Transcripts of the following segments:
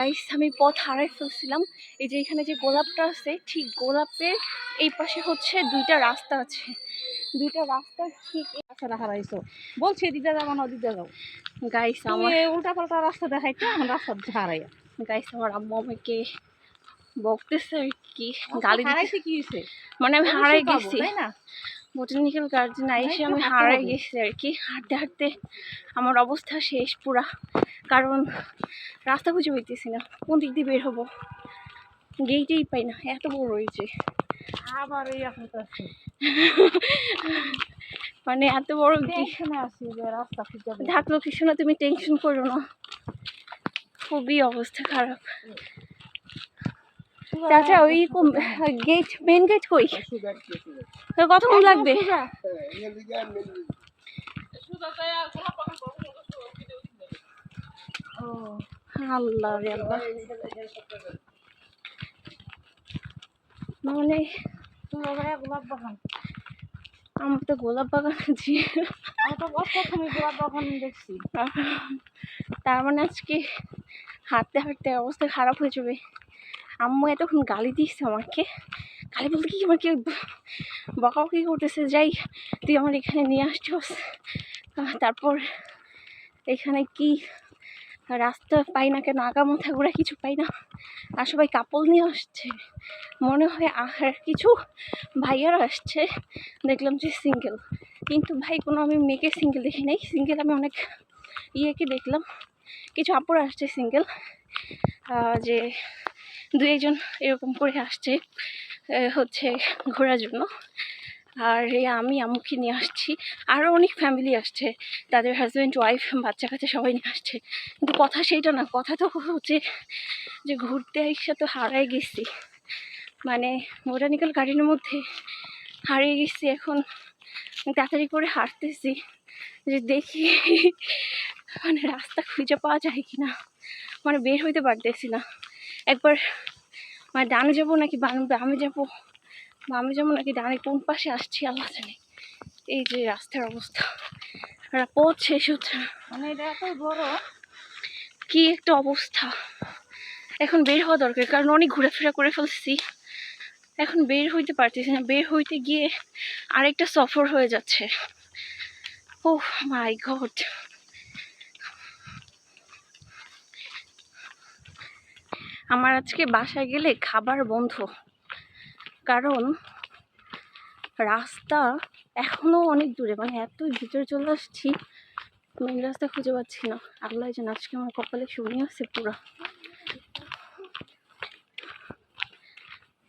Guys আমি পথ হারাই ফেলছিলাম। এই যে এখানে যে গোলাপটা আছে ঠিক গোলাপের এই পাশে হচ্ছে দুইটা রাস্তা আছে। দুইটা রাস্তা ঠিক রাস্তাটা হারাইছো বলছি এদিকে যাব না ওদিকে যাও? গাইস আমার উল্টা পাল্টা রাস্তা দেখাইতে আমার রাস্তা হারাইয়া। গাইস আমার আম্মু আমাকে বকতেছে আর কি গালি দিতে হারাইছে কি হয়েছে মানে আমি হারাই গেছি। তাই না? বোটানিক্যাল গার্ডেন এসে আমি হারাই গেছি আর কি। হাঁটতে হাঁটতে আমার অবস্থা শেষ পুরা। কারণ রাস্তা খুঁজে পাইতেছি না। কোন দিক দিয়ে বের হব? গেইটেই পাই না। এত বড় হয়েছে আবার এই মানে এত বড় রাস্তা থাকল কিছু না। তুমি টেনশন করো না। খুবই অবস্থা খারাপ। চাচা ওই গেট মেন গেট কই কতক্ষণ লাগবে আল্লাহ রে আল্লাহ মানে গোলাপ বাগান। আমার তো গোলাপ বাগান আছে। গোলাপ বাগান দেখছি। তার মানে আজকে হাঁটতে হাঁটতে অবস্থা খারাপ হয়ে যাবে। আম্মু এতক্ষণ গালি দিচ্ছে আমাকে। গালি বলতে কি আমাকে বকাবকি করতেছে? যাই, তুই আমার এখানে নিয়ে আসছিস। তারপর এখানে কি রাস্তা পাই না কেন? আগা মাথা ঘোরা কিছু পাই না। আর সবাই কাপড় নিয়ে আসছে। মনে হয় আর কিছু ভাইয়ারা আসছে। দেখলাম যে সিঙ্গেল কিন্তু ভাই, কোনো আমি মেয়েকে সিঙ্গেল দেখি নাই। সিঙ্গেল আমি অনেক ইয়েকে দেখলাম। কিছু আপুরা আসছে সিঙ্গেল যে দু একজন এরকম করে আসছে হচ্ছে ঘোরার জন্য। আর আমি, আম্মুকে নিয়ে আসছি। আরও অনেক ফ্যামিলি আসছে। তাদের হাজব্যান্ড ওয়াইফ বাচ্চা কাচ্চা সবাই নিয়ে আসছে। কিন্তু কথা সেইটা না, কথা তো হচ্ছে যে ঘুরতে এসে তো হারাই গেছি। মানে বোটানিক্যাল গার্ডেনের মধ্যে হারিয়ে গেছি এখন। তাড়াতাড়ি করে হাঁটতেছি, যে দেখি মানে রাস্তা খুঁজে পাওয়া যায় কি না মানে বের হইতে পারতেছি না। একবার মানে ডানে যাব নাকি বাম- যাব? বামে যাব নাকি ডানে? কোন পাশে আসছি আল্লাহ জানে। এই যে রাস্তার অবস্থা। পথ শেষ হচ্ছে মানে এটা এত বড়। কি একটা অবস্থা। এখন বের হওয়া দরকার কারণ অনেক ঘোরাফেরা করে ফেলছি। এখন বের হইতে পারতেছি না। বের হইতে গিয়ে আরেকটা সফর হয়ে যাচ্ছে। Oh my God. আমার আজকে বাসায় গেলে খাবার বন্ধ। কারণ রাস্তা এখনও অনেক দূরে মানে এত ভিতরে চলে আসছি মেন রাস্তা খুঁজে পাচ্ছি না। আল্লাহ যেন আজকে আমার কপালে শুনি আছে পুরো।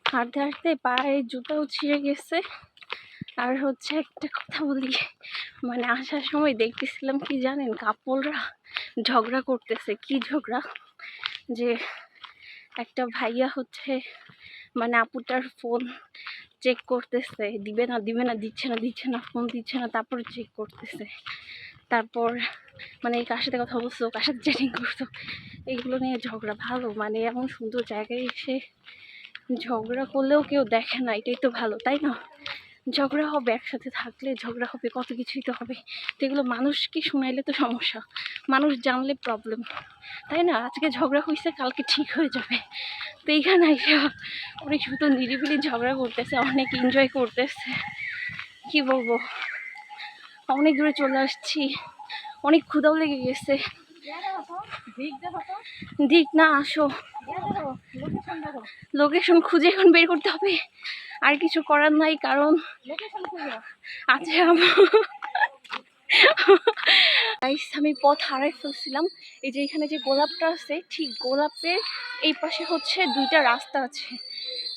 হাঁটতে হাঁটতে পায়ে জুতাও ছিঁড়ে গেছে। আর হচ্ছে একটা কথা বলি মানে আসার সময় দেখতেছিলাম কি জানেন কাপড়রা ঝগড়া করতেছে, কি ঝগড়া? যে একটা ভাইয়া হচ্ছে মানে আপুটার ফোন চেক করতেছে। দিবে না দিবে না, দিচ্ছে না দিচ্ছে না ফোন দিচ্ছে না, তারপরে চেক করতেছে। তারপর মানে কার সাথে কথা বলছো কার সাথে চ্যাটিং করতো এইগুলো নিয়ে ঝগড়া ভালো। মানে এমন সুন্দর জায়গায় এসে ঝগড়া করলেও কেউ দেখে না, এটাই তো ভালো, তাই না? ঝগড়া হবে, একসাথে থাকলে ঝগড়া হবে, কত কিছুই তো হবে। তো এগুলো মানুষকে শোনাইলে তো সমস্যা। মানুষ জানলে প্রবলেম তাই না? আজকে ঝগড়া হয়েছে কালকে ঠিক হয়ে যাবে। তো এইখানে এসে অনেক শুধু নিরিবিলি ঝগড়া করতেছে, অনেক এনজয় করতেছে। কি বলব? অনেক দূরে চলে আসছি। অনেক ক্ষুদাও লেগে গেছে। দিক না, আসো। লোকেশন খুঁজে এখন বের করতে হবে। আর কিছু করার নাই, কারণ আছে আমি পথ হারাই ফেলছিলাম। এই যে এখানে যে গোলাপটা আছে, ঠিক গোলাপের এই পাশে হচ্ছে দুইটা রাস্তা আছে।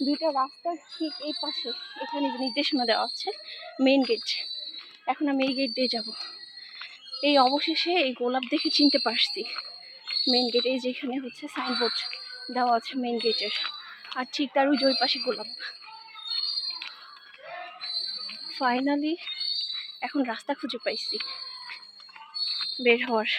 দুইটা রাস্তার ঠিক এই পাশে। এখানে নির্দেশনা দেওয়া আছে মেইন গেট এখন আমি এই গেট দিয়ে যাব। এই অবশেষে এই গোলাপ দেখে চিনতে পারছি। মেন গেটে যেখানে হচ্ছে সাইনবোর্ড দেওয়া আছে মেন গেটের আর ঠিক তার ওই জয় পাশে গোলাপ। ফাইনালি এখন রাস্তা খুঁজে পাইছি। বের হওয়ার।